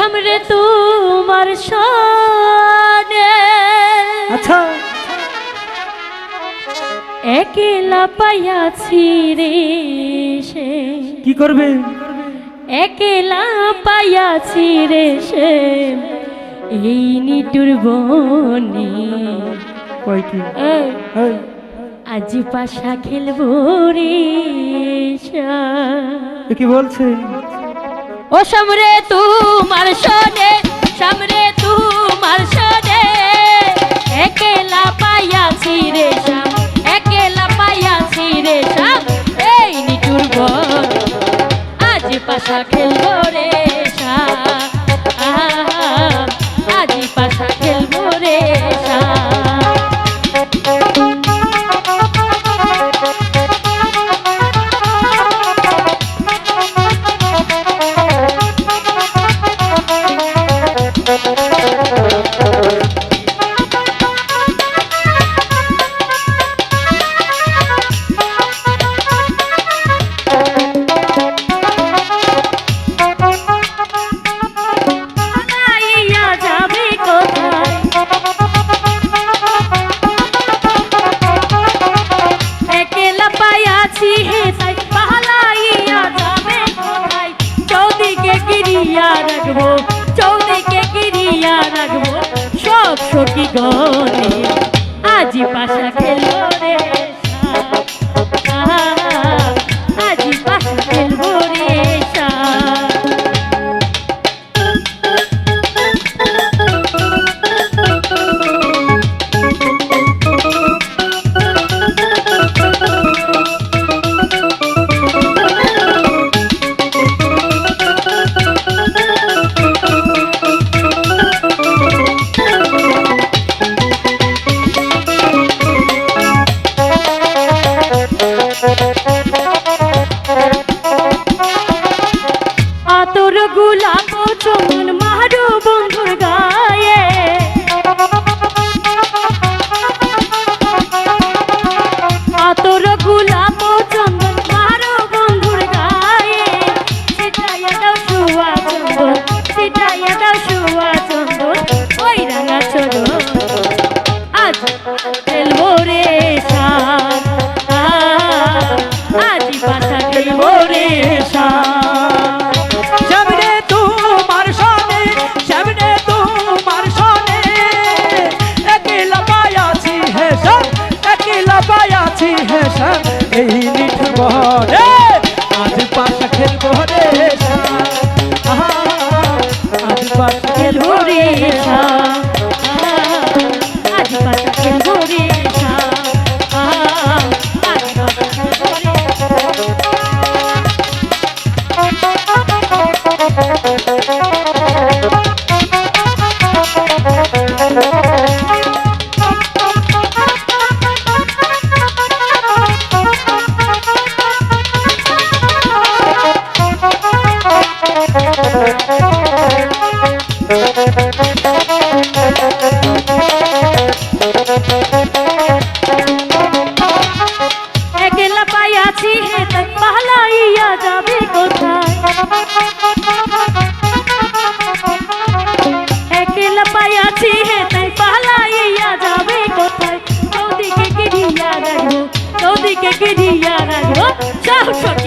সামনে তোমার সনে। আচ্ছা। একেলা পাইয়াছি রে সে। কি করবে? একেলা পাইয়াছি রে সে। এই নিটুর বনে। কয় কি? আজ পাশা খেলব রে কি বলছে? ও সামরে তোমার সনে সামরে তোমার সনে একেলা পাইয়াছি রে শ্যাম একেলা পাইয়াছি রে শ্যাম এই নিটুর বন আজ পাশা খেলব রে শ্যাম আজ পাশা খেলব রে রাখব চৌদিকে গিরিয়া রাখব সব সখী গনে আজি পাশা খেলো রে Thank you. এই কোথায় রাখো গিরিয়া